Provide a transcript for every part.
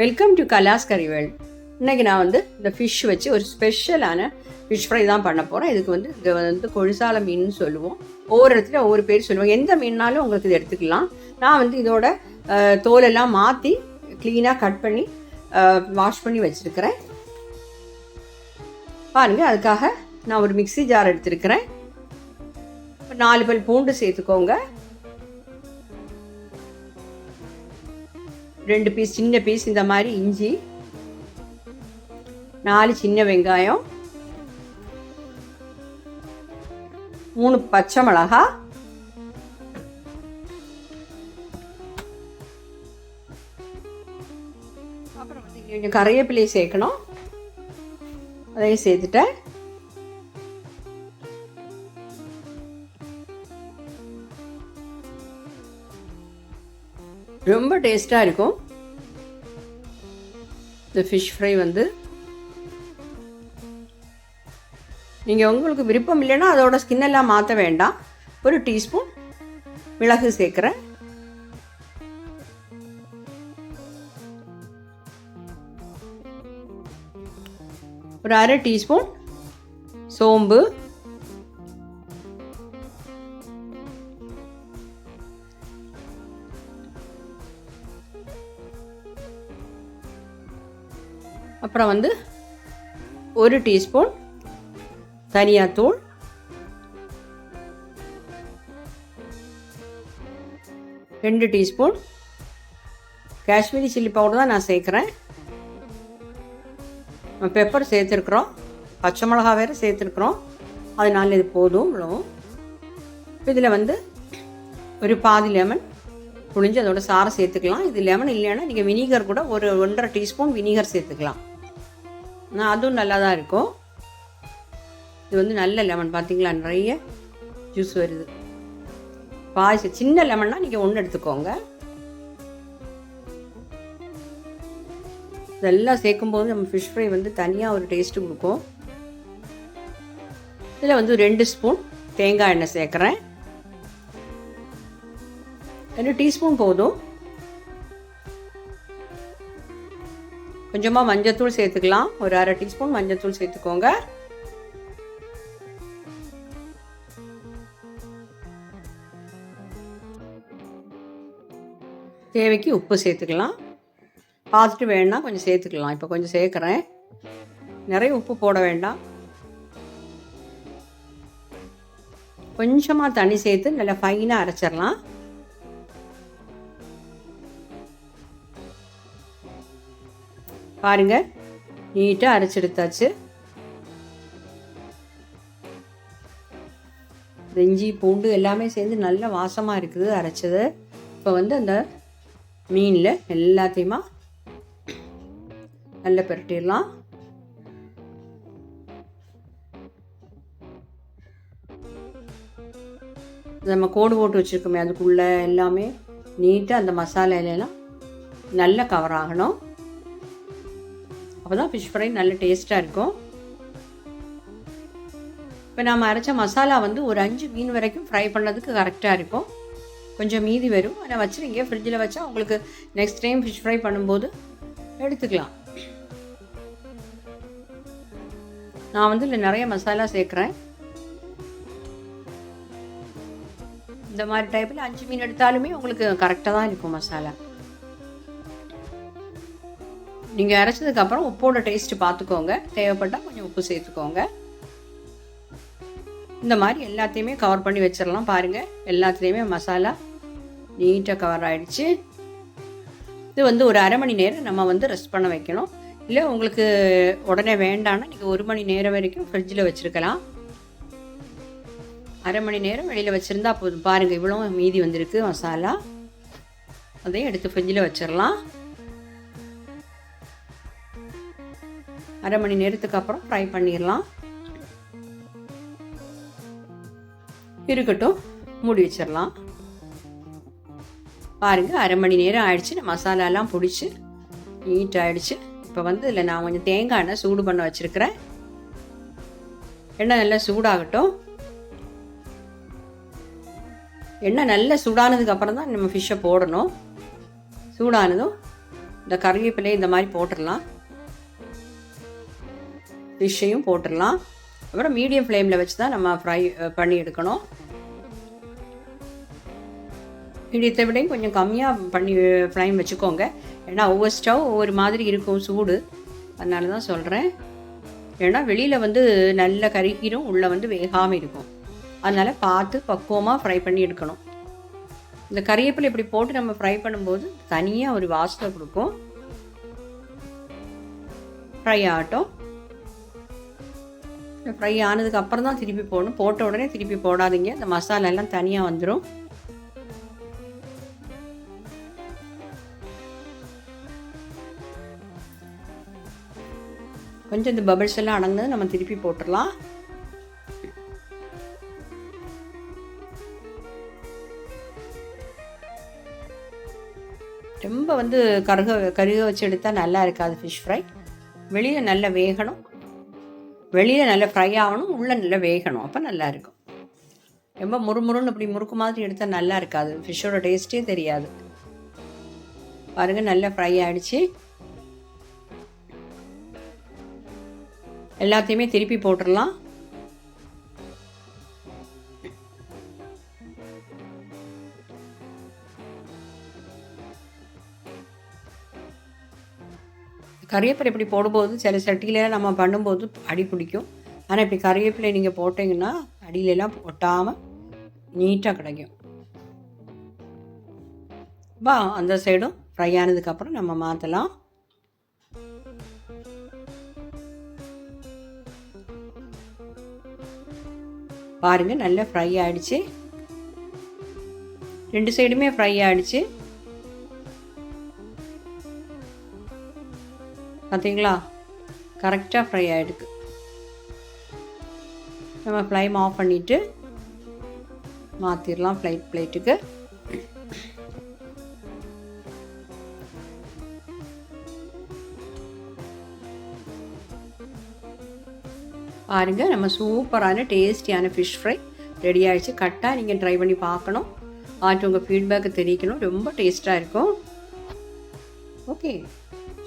Welcome to கலாஸ் கறிவேல் இன்னைக்கு நான் வந்து இந்த ஃபிஷ் வச்சு ஒரு ஸ்பெஷலான ஃபிஷ் ஃப்ரை தான் பண்ண போகிறேன் இதுக்கு வந்து இது வந்து கொழுசால மீன் சொல்லுவோம். ஒவ்வொரு இடத்துல ஒவ்வொரு பேர் சொல்லுவோம் எந்த மீன்னாலும் உங்களுக்கு இது எடுத்துக்கலாம். நான் வந்து இதோட தோலெல்லாம் மாற்றி க்ளீனாக கட் பண்ணி வாஷ் பண்ணி வச்சுருக்கிறேன். பாருங்கள் அதுக்காக நான் ஒரு மிக்ஸி ஜார் எடுத்திருக்கிறேன். நாலு பல் பூண்டு சேர்த்துக்கோங்க. ரெண்டு பீஸ் சின்ன பீஸ் இந்த மாதிரி இஞ்சி நாலு சின்ன வெங்காயம் மூணு பச்சை மிளகா அப்புறம் வந்து இங்க கொஞ்சம் சேர்க்கணும். அதையும் சேர்த்துட்டேன். ரொம்ப டேஸ்ட்டாக இருக்கும். இந்த ஃபிஷ் ஃப்ரை வந்து. நீங்கள் உங்களுக்கு விருப்பம் இல்லைன்னா அதோட ஸ்கின் எல்லாம் மாற்ற வேண்டாம். ஒரு டீஸ்பூன் மிளகு சேர்க்குறேன். ஒரு அரை டீஸ்பூன் சோம்பு. அப்புறம் வந்து ஒரு டீஸ்பூன் தனியாத்தூள். ரெண்டு டீஸ்பூன் காஷ்மீரி சில்லி பவுடர் தான் நான் சேர்க்குறேன். பெப்பர் சேர்த்துருக்குறோம். பச்சை மிளகா வேறு சேர்த்துருக்குறோம். அதனால இது போதும் இவ்வளோ இதில் வந்து ஒரு பாதி லெமன் புழிஞ்சு அதோட சாரை சேர்த்துக்கலாம். இது லெமன் இல்லைன்னா நீங்கள் வினிகர் கூட ஒரு ஒன்றரை டீஸ்பூன் வினிகர் சேர்த்துக்கலாம். நான் அதுவும் நல்லா தான் இருக்கும். இது வந்து நல்ல லெமன் பார்த்தீங்களா நிறைய ஜூஸ் வருது. பாய்ச்சி சின்ன லெமன்னா நீங்கள் ஒன்று எடுத்துக்கோங்க. இதெல்லாம் சேர்க்கும்போது நம்ம ஃபிஷ் ஃப்ரை வந்து தனியாக ஒரு டேஸ்ட்டு கொடுக்கும். இதில் வந்து ரெண்டு ஸ்பூன் தேங்காய் எண்ணெய் சேர்க்குறேன். ரெண்டு டீஸ்பூன் போதும். கொஞ்சமாக மஞ்சத்தூள் சேர்த்துக்கலாம். ஒரு அரை டீஸ்பூன் மஞ்சத்தூள் சேர்த்துக்கோங்க. தேவைக்கு உப்பு சேர்த்துக்கலாம். பார்த்துட்டு வேணால் கொஞ்சம் சேர்த்துக்கலாம். இப்போ கொஞ்சம் சேர்க்குறேன். நிறைய உப்பு போட வேண்டாம். கொஞ்சமாக தண்ணி சேர்த்து நல்லா ஃபைனாக அரைச்சிடலாம். பாருங்க. நீட்டாக அரைச்செடுத்தாச்சு இந்த இஞ்சி பூண்டு எல்லாமே சேர்ந்து நல்ல வாசமாக இருக்குது அரைச்சது. இப்போ வந்து அந்த மீனில் எல்லாத்தையுமா நல்லா பிரட்டிடலாம். நம்ம கோடு போட்டு வச்சுருக்கோமே அதுக்குள்ளே எல்லாமே நீட்டாக அந்த மசாலாலெல்லாம் நல்லா கவர் ஆகணும். அப்போ தான் ஃபிஷ் ஃப்ரை நல்ல டேஸ்ட்டாக இருக்கும். இப்போ நம்ம அரைச்ச மசாலா வந்து ஒரு அஞ்சு மீன் வரைக்கும் ஃப்ரை பண்ணதுக்கு கரெக்டாக இருக்கும். கொஞ்சம் மீதி வரும். ஆனால் வச்சுருங்க. ஃப்ரிட்ஜில் வச்சா உங்களுக்கு நெக்ஸ்ட் டைம் ஃபிஷ் ஃப்ரை பண்ணும்போது எடுத்துக்கலாம். நான் வந்து இதில் நிறைய மசாலா சேர்க்குறேன். இந்த மாதிரி டைப்பில் அஞ்சு மீன் எடுத்தாலுமே உங்களுக்கு கரெக்டாக தான் இருக்கும் மசாலா. நீங்கள் அரைச்சதுக்கப்புறம் உப்போட டேஸ்ட் பார்த்துக்கோங்க தேவைப்பட்டால் கொஞ்சம் உப்பு சேர்த்துக்கோங்க. இந்த மாதிரி எல்லாத்தையுமே கவர் பண்ணி வச்சிடலாம் பாருங்கள் எல்லாத்துலேயுமே மசாலா நீட்டாக கவர் ஆகிடுச்சு இது வந்து ஒரு அரை மணி நேரம் நம்ம வந்து ரெஸ்ட் பண்ண வைக்கணும். இல்லை உங்களுக்கு உடனே வேண்டாம்னா நீங்கள் ஒரு மணி நேரம் வரைக்கும் ஃப்ரிட்ஜில் வச்சுருக்கலாம். அரை மணி நேரம் வெளியில் வச்சுருந்தா போதும். பாருங்கள் இவ்வளோ மீதி வந்திருக்கு மசாலா. அதையும் எடுத்து ஃப்ரிட்ஜில் வச்சிடலாம். அரை மணி நேரத்துக்கு அப்புறம் ஃப்ரை பண்ணிடலாம். இருக்கட்டும் மூடி வச்சிடலாம். பாருங்கள் அரை மணி நேரம் ஆயிடுச்சு. மசாலாலாம் பிடிச்சி நீட் ஆயிடுச்சு. இப்போ வந்து இதில் நான் கொஞ்சம் தேங்காய் எண்ணெய் சூடு பண்ண வச்சுருக்கிறேன். எண்ணெய் நல்லா சூடாகட்டும். எண்ணெய் நல்லா சூடானதுக்கு அப்புறம் தான் நம்ம ஃபிஷ்ஷை போடணும். சூடானதும் இந்த கருவேப்பிலை இந்த மாதிரி போட்டுடலாம். ஃபிஷ்ஷையும் போட்டுடலாம். அப்புறம் மீடியம் ஃப்ளேமில் வச்சு தான் நம்ம ஃப்ரை பண்ணி எடுக்கணும். மீடியத்தை விடையும் கொஞ்சம் கம்மியாக பண்ணி ஃப்ளைம் வச்சுக்கோங்க. ஏன்னா ஒவ்வொரு ஸ்டவ் ஒவ்வொரு மாதிரி இருக்கும் சூடு. அதனால தான் சொல்கிறேன் ஏன்னா வெளியில் வந்து நல்ல கறிக்கீரும் உள்ளே வந்து வேகாமல் இருக்கும். அதனால் பார்த்து பக்குவமாக ஃப்ரை பண்ணி எடுக்கணும். இந்த கறியப்பில் இப்படி போட்டு நம்ம ஃப்ரை பண்ணும்போது தனியாக ஒரு வாசனை கொடுக்கும். ஃப்ரை ஆகட்டும். ஃப்ரை ஆனதுக்கு அப்புறம் தான் திருப்பி போடணும். போட்ட உடனே திருப்பி போடாதீங்க. இந்த மசாலா எல்லாம் தனியாக வந்துடும் கொஞ்சம் இந்த பபிள்ஸ் எல்லாம் அடங்குனது நம்ம திருப்பி போட்டுடலாம் ரொம்ப வந்து கருக கருக வச்சு எடுத்தால் நல்லா இருக்காது ஃபிஷ் ஃப்ரை வெளியில் நல்லா வேகணும். வெளியில் நல்லா ஃப்ரை ஆகணும் உள்ளே நல்லா வேகணும். அப்போ நல்லா இருக்கும். ரொம்ப முறுமுறுன்னு இப்படி முறுக்கு மாதிரி எடுத்தால் நல்லா இருக்காது. ஃபிஷ்ஷோட டேஸ்ட்டே தெரியாது. பாருங்கள் நல்லா ஃப்ரை ஆகிடுச்சு எல்லாத்தையுமே திருப்பி போட்டுடலாம். கறிவேப்பிலை இப்படி போடும்போது சில சட்டியில் நம்ம பண்ணும்போது அடி பிடிக்கும். ஆனால் இப்படி கறிவேப்பிலை நீங்கள் போட்டிங்கன்னா அடியிலெல்லாம் ஒட்டாமல் நீட்டாக கிடைக்கும். வா அந்த சைடும் ஃப்ரை ஆனதுக்கப்புறம் நம்ம மாற்றலாம் பாருங்கள் நல்லா ஃப்ரை ஆகிடுச்சு ரெண்டு சைடுமே ஃப்ரை ஆகிடுச்சு பார்த்தீங்களா கரெக்டாக ஃப்ரை ஆகிடுக்கு நம்ம ஃப்ளைம் ஆஃப் பண்ணிவிட்டு மாற்றிடலாம் ஃப்ளைட் பிளேட்டுக்கு பாருங்கள் நம்ம சூப்பரான டேஸ்டியான ஃபிஷ் ஃப்ரை ரெடி ஆகிடுச்சு கரெக்டாக நீங்கள் ட்ரை பண்ணி பார்க்கணும். ஆட்டு உங்கள் ஃபீட்பேக்கை தெரிவிக்கணும். ரொம்ப டேஸ்ட்டாக இருக்கும். ஓகே.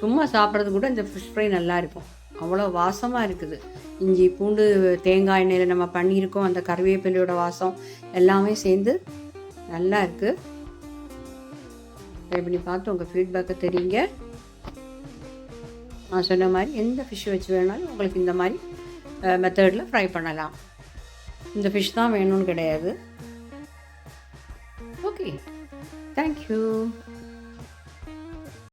சும்மா சாப்பிட்றது கூட இந்த ஃபிஷ் ஃப்ரை நல்லா இருக்கும். அவ்வளோ வாசமாக இருக்குது. இஞ்சி பூண்டு தேங்காய் எண்ணெயில் நம்ம பண்ணியிருக்கோம். அந்த கருவேப்பிலையோட வாசம் எல்லாமே சேர்ந்து நல்லா இருக்குது ட்ரை பண்ணி பார்த்து உங்கள் ஃபீட்பேக்கை தெரியுங்க. நான் சொன்ன மாதிரி எந்த ஃபிஷ் வச்சு வேணாலும் உங்களுக்கு இந்த மாதிரி மெத்தடில் ஃப்ரை பண்ணலாம். இந்த ஃபிஷ் தான் வேணும்னு கிடையாது. Okay thank you